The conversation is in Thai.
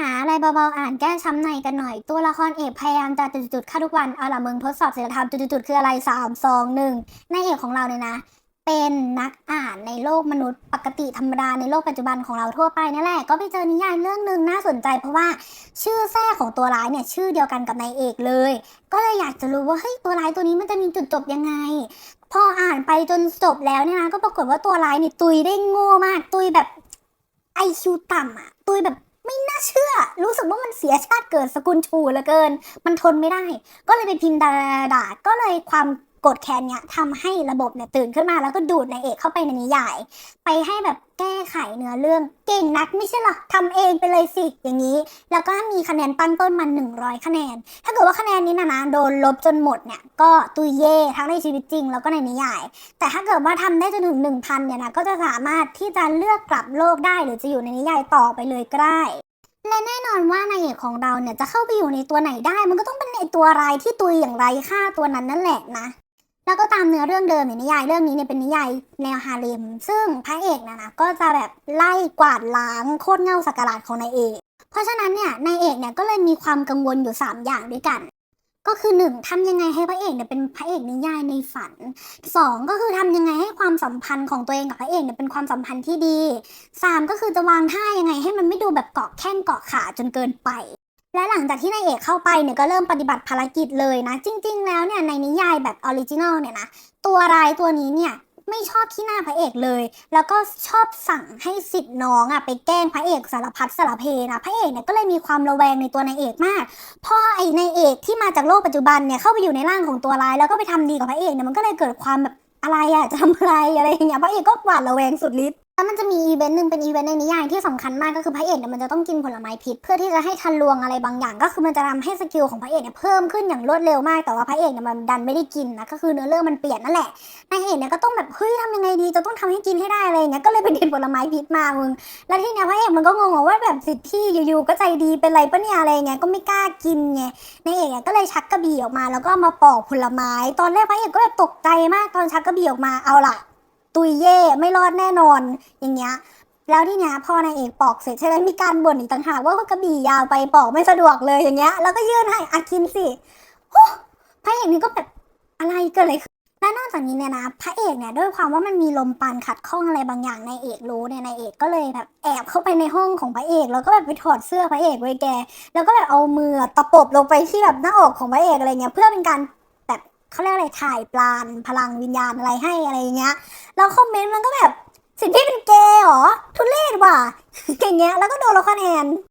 หาอะไรเบาๆอ่านแก้ช้ำในกันหน่อย ตัวละครเอกพยายามจะจุดๆๆฆ่าทุกวัน เอาล่ะมึงทดสอบศีลธรรมจุดๆๆคืออะไรสามสองหนึ่งนายเอกของเราเนี่ยนะ เป็นนักอ่านในโลกมนุษย์ปกติธรรมดาในโลกปัจจุบันของเราทั่วไปนั่นแหละ ก็ไปเจอนิยายเรื่องหนึ่งน่าสนใจ เพราะว่าชื่อแท้ของตัวร้ายเนี่ยชื่อเดียวกันกับนายเอกเลย ก็เลยอยากจะรู้ว่าเฮ้ยตัวร้ายตัวนี้มันจะมีจุดจบยังไงพออ่านไปจนจบแล้วเนี่ยนะก็ปรากฏว่าตัวร้ายนี่ตุยได้โง่มาก ตุยแบบไอคิวต่ำอะตุยแบบ ไม่น่าเชื่อ รู้สึกว่ามันเสียชาติเกิดสกุลชูเหลือเกิน มันทนไม่ได้ ก็เลยไปพิมพ์ด่าก็เลยความ กรธแค้นเนี่ยทำให้ระบบเนี่ยตื่นขึ้นมาแล้วก็ดูดนายเอกเข้าไปในนิยาย ไปให้แบบแก้ไขเนื้อเรื่องเก่งนักไม่ใช่หรอทำเองไปเลยสิอย่างนี้ แล้วก็มีคะแนนตั้งต้นมา 100 คะแนน ถ้าเกิดว่าคะแนนนี้นะนะโดนลบจนหมดเนี่ยก็ตุยเย่ทั้งในชีวิตจริง แล้วก็ในนิยาย แต่ถ้าเกิดว่าทำได้จนถึง 1,000เนี่ยนะก็จะสามารถที่จะเลือกกลับโลกได้ หรือจะอยู่ในนิยายต่อไปเลยก็ได้และแน่นอนว่านายเอกของเราเนี่ยจะเข้าไปอยู่ในตัวไหนได้ มันก็ต้องเป็นในตัวรายที่ตุยอย่างไรค่าตัวนั้นนั่นแหละนะ แล้วก็ตามเนื้อเรื่องเดิมเนี่ยนิยายเรื่องนี้เนี่ยเป็นนิยายแนวฮาเลมซึ่งพระเอกนะนะก็จะแบบไล่กวาดล้างโคตรเง่าสักการะของนายเอก เพราะฉะนั้นเนี่ยนายเอกเนี่ยก็เลยมีความกังวลอยู่ 3 อย่างด้วยกัน ก็คือ 1ทำยังไงให้พระเอกเนี่ยเป็นพระเอกนิยายในฝัน 2 ก็คือทำยังไงให้ความสัมพันธ์ของตัวเองกับพระเอกเนี่ยเป็นความสัมพันธ์ที่ดี 3 ก็คือจะวางท่ายังไงให้มันไม่ดูแบบเกาะแข้งเกาะขาจนเกินไป และหลังจากที่นายเอกเข้าไปเนี่ยก็เริ่มปฏิบัติภารกิจเลยนะ จริง ๆ แล้วเนี่ยในนิยายแบบออริจินอลเนี่ยนะตัวรายตัวนี้เนี่ยไม่ชอบที่หน้าพระเอกเลย แล้วก็ชอบสั่งให้สิทธิ์น้องอะไปแกล้งพระเอกสารพัดสารเพนะพระเอกเนี่ยก็เลยมีความระแวงในตัวนายเอกมาก พอไอ้นายเอกที่มาจากโลกปัจจุบันเนี่ยเข้าไปอยู่ในร่างของตัวร้าย แล้วก็ไปทำดีกับพระเอกเนี่ยมันก็เลยเกิดความแบบอะไรอะจะทำอะไรอะไรอย่างเงี้ยพระเอกก็หวาดระแวงสุดฤทธิ์ แล้วมันจะมีอีเวนต์หนึ่งเป็นอีเวนต์ในนิยายที่สำคัญมากก็คือพระเอกเนี่ยมันจะต้องกินผลไม้พิษ เพื่อที่จะให้ทันลวงอะไรบางอย่าง ก็คือมันจะทำให้สกิลของพระเอกเนี่ยเพิ่มขึ้นอย่างรวดเร็วมาก แต่ว่าพระเอกเนี่ยมันดันไม่ได้กินนะก็คือเนื้อเรื่องมันเปลี่ยนนั่นแหละนายเอกเนี่ยก็ต้องแบบเฮ้ยทำยังไงดีจะต้องทำให้กินให้ได้อะไรอย่างเงี้ยก็เลยไปกินผลไม้พิษมามึงแล้วที่เนี้ยพระเอกมันก็งงว่าแบบสิทธิ์ที่อยู่ๆก็ใจดีเป็นไรปะเนี่ยอะไรเงี้ยก็ไม่กล้ากินไงนายเอกเนี่ยก็เลยชักกระบี่ออกมา แล้วก็มาปอกผลไม้ ตอนแรกพระเอกก็แบบตกใจมากตอนชักกระบี่ออกมาเอาล่ะ ตุยเย่ไม่รอดแน่นอน อย่างเงี้ยแล้วที่เนี้ยพอนายเอกปอกเสร็จใช่ไหมมีการบ่นอีกต่างหากว่ากระบี่ยาวไปปอกไม่สะดวกเลยอย่างเงี้ยแล้วก็ยื่นให้อากินสิโอ้พระเอกนี่ก็แบบอะไรเกิดอะไรขึ้นและนอกจากนี้เนี่ยนะพระเอกเนี่ยด้วยความว่ามันมีลมปานขัดข้องอะไรบางอย่างนายเอกรู้เนี่ยนายเอกก็เลยแบบแอบเข้าไปในห้องของพระเอก แล้วก็แบบไปถอดเสื้อพระเอกไว้แก แล้วก็แบบเอามือตะปบลงไปที่แบบหน้าอกของพระเอกอะไรเงี้ยเพื่อเป็นการ เขาเรียกอะไรถ่ายปลานพลังวิญญาณอะไรให้อะไรอย่างเงี้ยแล้วคอมเมนต์มันก็แบบสิทธิ์พี่เป็นเกย์เหรอทุเรศว่ะอย่างเงี้ยแล้วก็โดนลดคะแนน